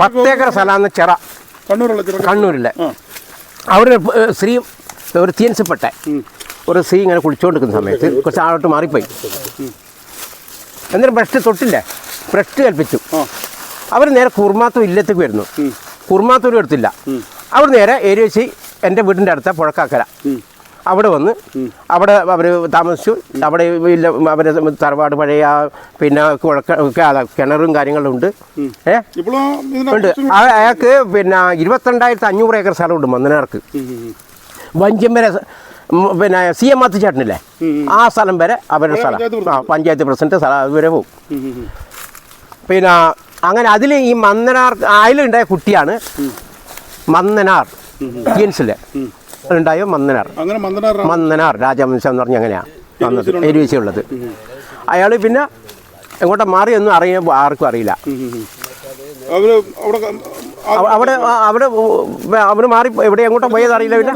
പത്തേക്കർ സ്ഥലമാണ് ചിറ. കണ്ണൂരിലെ. അവിടെ സ്ത്രീ ഒരു തീൻസപ്പെട്ട. ഒരു സ്ത്രീ ഇങ്ങനെ കുളിച്ചുകൊണ്ടിരിക്കുന്ന സമയത്ത് കുറച്ച് ആളോട്ട് മാറിപ്പോയി. എന്നിട്ട് ബ്രഷ് തൊട്ടില്ലേ. ബ്രഷ് കൽപ്പിച്ചു. അവർ നേരെ കുർമാത്തൂർ ഇല്ലത്തേക്ക് വരുന്നു. കുർമാത്തൂരും എടുത്തില്ല. അവർ നേരെ ഏരിയച്ചി എന്റെ വീടിന്റെ അടുത്ത പുഴക്കാക്കര. അവിടെ വന്ന് അവിടെ അവർ താമസിച്ചു. അവിടെ ഇല്ല അവരെ തറവാട് പഴയ പിന്നെ കുഴക്ക കിണറും കാര്യങ്ങളും ഉണ്ട്. ഏഹ് ഉണ്ട് അയാൾക്ക് പിന്നെ ഇരുപത്തിരണ്ടായിരത്തി അഞ്ഞൂറ് ഏക്കർ സ്ഥലമുണ്ട് മന്ദനാർക്ക്. വഞ്ചം വരെ പിന്നെ സി എം അത്ത് ചേട്ടനില്ലേ? ആ സ്ഥലം വരെ അവരുടെ സ്ഥലം. ആ പഞ്ചായത്ത് പ്രസിഡന്റ് സ്ഥലം വരെ പോകും പിന്നെ അങ്ങനെ അതിൽ ഈ മന്ദനാർ അതിലുണ്ടായ കുട്ടിയാണ് മന്ദനാർ ജീൻസിലെ. ഉണ്ടായ? മന്ദനാർ മന്ദനാർ രാജവംശം എന്ന് പറഞ്ഞ അങ്ങനെയാണ് വന്നത് എരുവീശയുള്ളത് അയാൾ പിന്നെ എങ്ങോട്ടാ മാറി ഒന്നും അറിയാൻ ആർക്കും അറിയില്ല. അവിടെ അവിടെ അവർ മാറി എവിടെ എങ്ങോട്ടും പോയത് അറിയില്ല പിന്നെ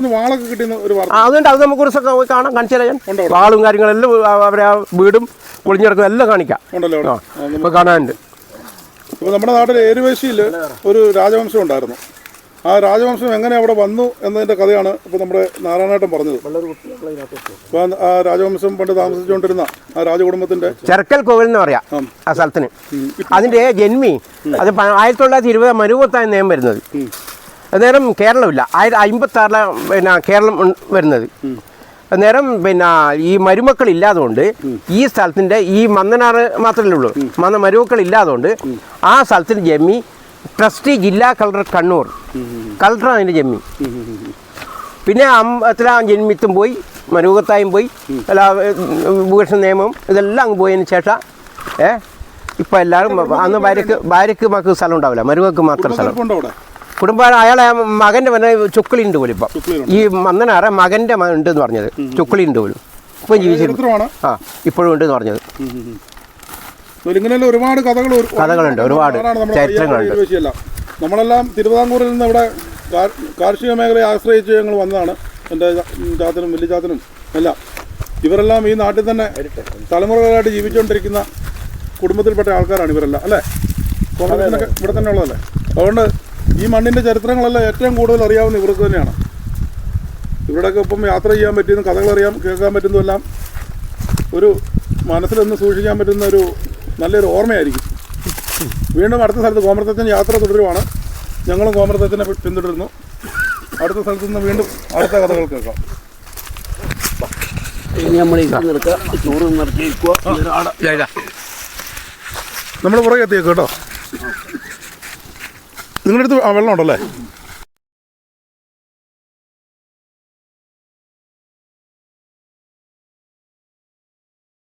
അതുകൊണ്ട് അത് നമുക്ക് ഒരു കാണാം. കാണിച്ചു തരാം ഞാൻ വാളും കാര്യങ്ങളെല്ലാം അവരെ ആ വീടും പൊളിഞ്ഞിടക്കും എല്ലാം കാണിക്കാം. ഇപ്പൊ ഇപ്പോൾ കാണാനുണ്ട് നമ്മുടെ നാട്ടിൽ ഏരുവേശിയിൽ ഒരു രാജവംശം ഉണ്ടായിരുന്നു. ആ രാജവംശം എങ്ങനെ അവിടെ വന്നു എന്നതിന്റെ കഥയാണ് ഇപ്പൊ നമ്മുടെ നാരായണേട്ടൻ പറഞ്ഞത്. അപ്പോൾ ആ- രാജവംശം പണ്ട് താമസിച്ചുകൊണ്ടിരുന്ന ആ രാജകുടുംബത്തിന്റെ ചെറുക്കൽ കോവിൽ എന്ന് പറയാം ആ സ്ഥലത്തിന്. അതിന്റെ ജന്മി അത് ആയിരത്തി തൊള്ളായിരത്തി ഇരുപത് മരുവത്തായ നിയമം വരുന്നത്. അന്നേരം കേരളമില്ല. ആയിരത്തി അമ്പത്തി ആറിലാണ് പിന്നെ കേരളം വരുന്നത്. അന്നേരം പിന്നെ ഈ മരുമക്കൾ ഇല്ലാതുകൊണ്ട് ഈ സ്ഥലത്തിന്റെ ഈ മന്നനാറ് മാത്രമല്ലേ ഉള്ളൂ. മന്ന മരുമക്കൾ ഇല്ലാതുകൊണ്ട് ആ സ്ഥലത്തിന് ജമ്മി ട്രസ്റ്റി ജില്ലാ കളക്ടർ കണ്ണൂർ. കളക്ടറാണ് അതിന്റെ ജമ്മി. പിന്നെ അത്ര ജന്മിത്തും പോയി മരുകത്തായും പോയി അല്ല ഭൂഷണ നിയമം ഇതെല്ലാം അങ്ങ് പോയതിന് ശേഷം ഏ ഇപ്പം എല്ലാവരും അന്ന് ഭാര്യക്ക് ഭാര്യക്ക് മക്ക് സ്ഥലം ഉണ്ടാവില്ല മരുകക്ക് മാത്രം സ്ഥലം. കുടുംബം അയാളെ മകന്റെ പിന്നെ ചുക്കളിയുണ്ട് പോലും ഇപ്പം. ഈ മന്നനാറെ മകന്റെ മകൻ ഉണ്ട് എന്ന് പറഞ്ഞത് ചുക്കളിയുണ്ട് പോലും. ഇപ്പം ജീവിച്ചിരുന്നു. ആ ഇപ്പോഴും ഉണ്ട് എന്ന് പറഞ്ഞത് ഇങ്ങനെയുള്ള ഒരുപാട് കഥകൾ കഥകളുണ്ട്, ഒരുപാട് ചരിത്രങ്ങളുണ്ട്. നമ്മളെല്ലാം തിരുവിതാംകൂറിൽ നിന്ന് ഇവിടെ കാർ- കാർഷിക മേഖലയെ ആശ്രയിച്ച് ഞങ്ങൾ വന്നതാണ്. എന്റെ ചാത്തനും വലിയ ചാത്തനും എല്ലാം. ഇവരെല്ലാം ഈ നാട്ടിൽ തന്നെ തലമുറകളായിട്ട് ജീവിച്ചുകൊണ്ടിരിക്കുന്ന കുടുംബത്തിൽപ്പെട്ട ആൾക്കാരാണ് ഇവരെല്ലാം അല്ലേ? ഇവിടെ തന്നെ ഉള്ളതല്ലേ? അതുകൊണ്ട് ഈ മണ്ണിന്റെ ചരിത്രങ്ങളെല്ലാം ഏറ്റവും കൂടുതൽ അറിയാവുന്ന ഇവർക്ക് തന്നെയാണ്. ഇവിടെയൊക്കെ ഇപ്പം യാത്ര ചെയ്യാൻ പറ്റിയെന്ന് കഥകൾ അറിയാൻ കേൾക്കാൻ പറ്റുന്നതെല്ലാം ഒരു മനസ്സിലൊന്ന് സൂക്ഷിക്കാൻ പറ്റുന്ന ഒരു നല്ലൊരു ഓർമ്മയായിരിക്കും. വീണ്ടും അടുത്ത സ്ഥലത്ത് കോമർത്തച്ഛൻ യാത്ര തുടരുവാണ്. ഞങ്ങളും കോമർത്തച്ഛനെ പിന്തുടരുന്നു. അടുത്ത സ്ഥലത്ത് നിന്ന് വീണ്ടും അടുത്ത കഥകൾ കേൾക്കാം. ഇനി നമ്മൾ നിർക്കുക ചോറ് നിർത്തിയിരിക്കുക. നമ്മൾ പുറകെ എത്തിയേക്കും കേട്ടോ. നിങ്ങളുടെ അടുത്ത് ആ വെള്ളം ഉണ്ടല്ലേ?